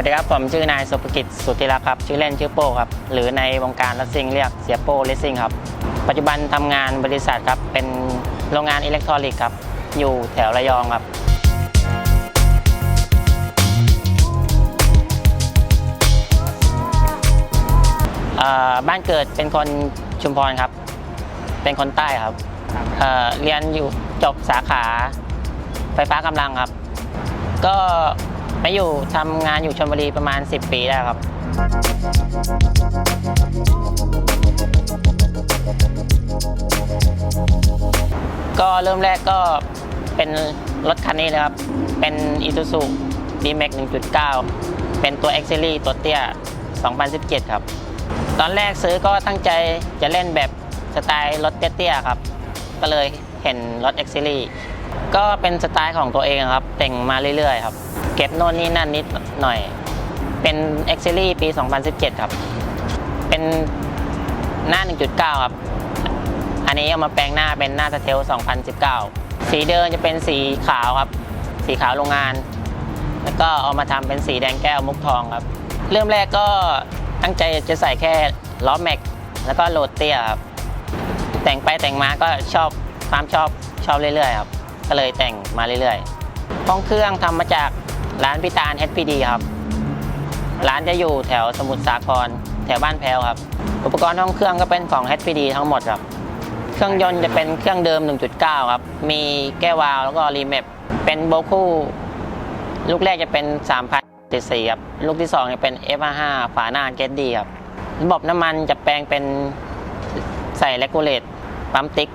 วัสดีครับ ผมชื่อนายสุภกิจสุธิรักษ์ครับ ชื่อเล่นชื่อโป้ครับ หรือในวงการรถซิ่งเรียกเสียโป้เลสซิ่งครับ ปัจจุบันทำงานบริษัทครับ เป็นโรงงานอิเล็กทรอนิกส์ครับ อยู่แถวระยองครับ บ้านเกิดเป็นคนชุมพรครับ เป็นคนใต้ครับเเรียนอยู่จบสาขาไฟฟ้ากำลังครับ ก็ มาอยู่ทำงานอยู่ชลบุรีประมาณ 10 ปีแล้วครับ ก็เริ่มแรกก็เป็นรถคันนี้เลยครับ เป็น Isuzu D-Max 1.9 เป็นตัว X Series ตัวเตี้ย 2017 ครับ ตอนแรกซื้อก็ตั้งใจจะเล่นแบบสไตล์รถเตี้ยๆครับ ก็เลยเห็นรถ X Series ก็เป็นสไตล์ของตัวเองครับ แต่งมาเรื่อยๆครับ ก็บโน่นนี่นั่นนิดหน่อย เป็น X Series ปี 2017 ครับ เป็นหน้า 1.9 ครับ อันนี้เอามาแปลงหน้าเป็นหน้าสเทล2019 สีเดิมจะเป็นสีขาวครับ สีขาวโรงงาน แล้วก็เอามาทำเป็นสีแดงแก้วมุกทองครับ เริ่มแรกก็ตั้งใจจะใส่แค่ล้อแม็ก แล้วก็โหลดเตี้ยครับ แต่งไปแต่งมาก็ชอบความชอบชอบเรื่อยๆครับ ก็เลยแต่งมาเรื่อยๆห้องเครื่องทำมาจาก ร้านพิตาล HPD ครับ ร้านจะอยู่แถวสมุทรสาคร แถวบ้านแพรวครับ อุปกรณ์ห้องเครื่องก็เป็นของ HPD ทั้งหมดครับ เครื่องยนต์จะเป็นเครื่องเดิม 1.9 ครับ มีแก้ววาล์วแล้วก็รีเมปเป็นโบคู่ ลูกแรกจะเป็น 3,000 cc ครับ ลูกที่2จะเป็น F55 ฝาหน้าเกตดีครับ ระบบน้ำมันจะแปลงเป็นใส่เลกูเลตปั๊มติ๊ก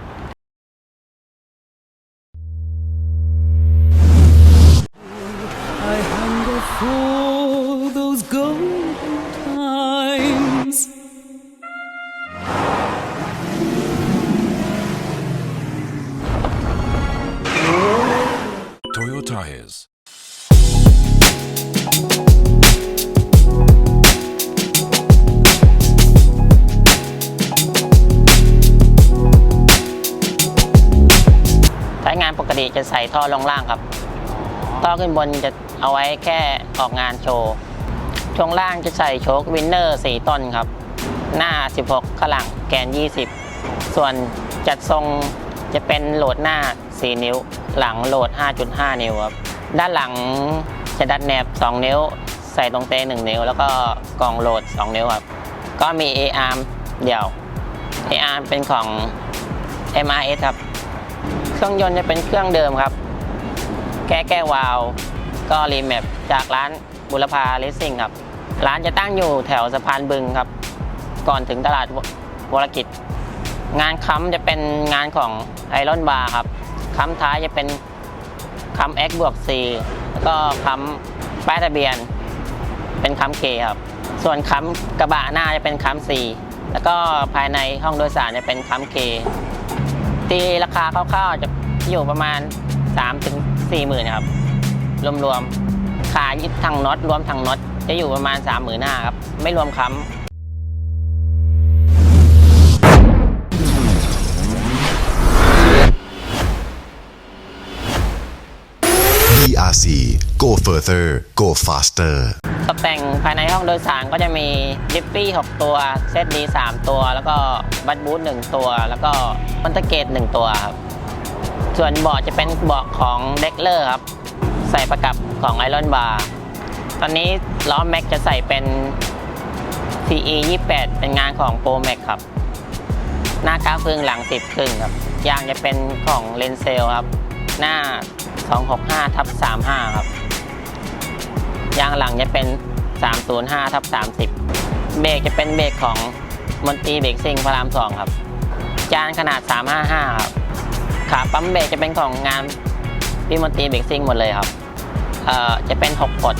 งานปกติจะใส่ท่อลงล่างครับ ท่อขึ้นบนจะเอาไว้แค่ออกงานโชว์ช่วงล่างจะใส่โชควินเนอร์4ต้นครับ หน้า 16 ข้างหลังแกน 20 ส่วนจัดทรงจะเป็นโหลดหน้า 4 นิ้ว หลังโหลด 5.5 นิ้วครับ ด้านหลังจะดัดแนบ 2 นิ้ว ใส่ตรงเต1นิ้ว แล้วก็กล่องโหลด 2 นิ้วครับ ก็มี A-arm เดี่ยว A-arm เป็นของ MRS ครับเค รื่องยนต์จะเป็นเครื่องเดิมครับแก้แก้วาล์วก็รีแมปจากร้านบุรพาเลสซิ่งครับ ร้านจะตั้งอยู่แถวสะพานบึงครับ ก่อนถึงตลาดววรกิจ งานค้ำจะเป็นงานของไอรอนบาร์ครับค้ำท้ายจะเป็นค้ำ X บวก C แล้วก็ค้ำป้ายทะเบียน เป็นค้ำ K ครับ ส่วนค้ำกระบะหน้าจะเป็นค้ำ C แล้วก็ภายในห้องโดยสารจะเป็นค้ำ K ตีราคาคร่าวๆจะอยู่ประมาณ3-4ถึง 4 หมื่นครับ รวมๆขายึดทางน็อตรวมทางน็อตจะอยู่ประมาณ3 0 0 0 0หน้าครับ ไม่รวมค้ำ BRC Go Further Go Faster ตกแต่งภายในห้องโดยสารก็จะมีดิฟฟี่ 6 ตัว เซตดี 3 ตัว แล้วก็บัตบูธ1ตัว แล้วก็คอนเตเกต 1 ตัวครับ ส่วนเบาะจะเป็นเบาะของเด็กเลอร์ครับ ใส่ประกับของไอรอนบาร์ ตอนนี้ล้อแม็กจะใส่เป็น CE 28 เป็นงานของ Pro Max ครับ หน้าก้าวครึ่งหลัง 10ครึ่งครับ ยางจะเป็นของเลนเซลครับ หน้า 265ทับ35 ครับ ยางหลังจะเป็น 305ทับ30 เบรกจะเป็นเบรกของมนตีเบรกซิ่งพระรามสองครับ จานขนาด 355 ครับ ขาปั๊มเบรกจะเป็นของงานพี่มนตีเบรกซิ่งหมดเลยครับ เอ่อ จะเป็น 6 กด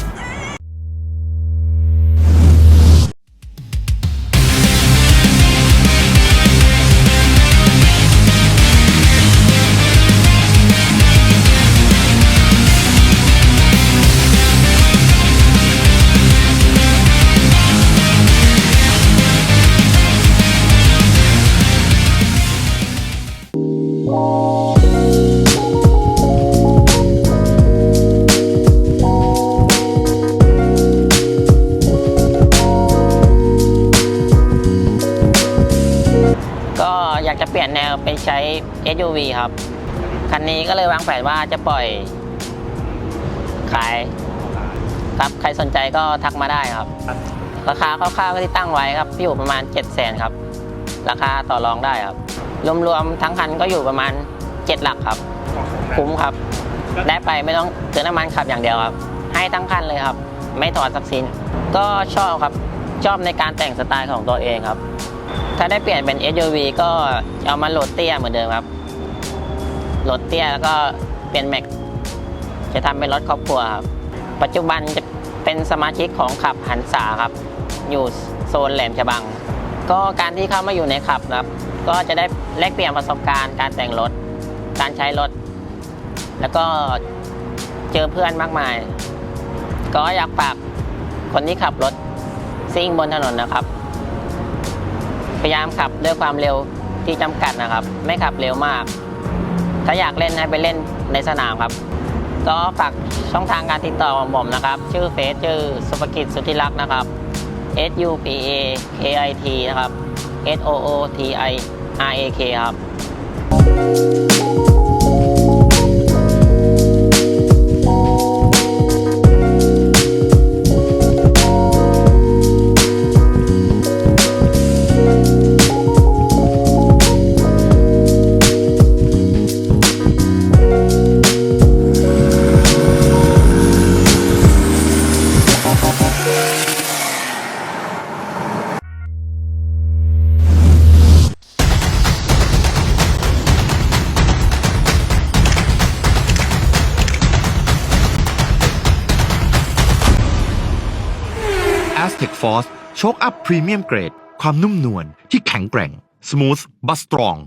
ปใช้ SUV ครับ คันนี้ก็เลยวางแผนว่าจะปล่อย ขาย ครับ ใครสนใจก็ทักมาได้ครับ ราคาคร่าวๆที่ตั้งไว้ครับ อยู่ประมาณ 7 0 0 0 0 0ครับ ราคาต่อรองได้ครับ รวมๆทั้งคันก็อยู่ประมาณ 7 หลักครับ คุ้มครับ ได้ไปไม่ต้องเติมน้ำมันขับอย่างเดียวครับ ให้ทั้งคันเลยครับ ไม่ถอดสักชิ้นก็ชอบครับ ชอบในการแต่งสไตล์ของตัวเองครับ ถ้าได้เปลี่ยนเป็น SUV ก็เอามาโหลดเตี้ยเหมือนเดิมครับโหลดเตี้ยแล้วก็เป็นแม็กจะทำเป็นรถครอบครัวครับปัจจุบันจะเป็นสมาชิกของขับหันษาครับ อยู่โซนแหลมฉบัง ก็การที่เข้ามาอยู่ในขับนะครับ ก็จะได้แลกเปลี่ยนประสบการณ์การแต่งรถ การใช้รถ แล้วก็เจอเพื่อนมากมาย ก็อยากฝากคนที่ขับรถซิ่งบนถนนนะครับ พยายามขับด้วยความเร็วที่จำกัดนะครับ ไม่ขับเร็วมาก ถ้าอยากเล่นให้ไปเล่นในสนามครับ ก็ฝากช่องทางการติดต่อของผมนะครับ ชื่อเฟซชื่อสุภกิจสุธิรักษ์นะครับ S U P A K I T นะครับ S O O T I R A K ครับ Force โชคอัพพรีเมียมเกรด ความนุ่มนวลที่แข็งแกร่ง Smooth but Strong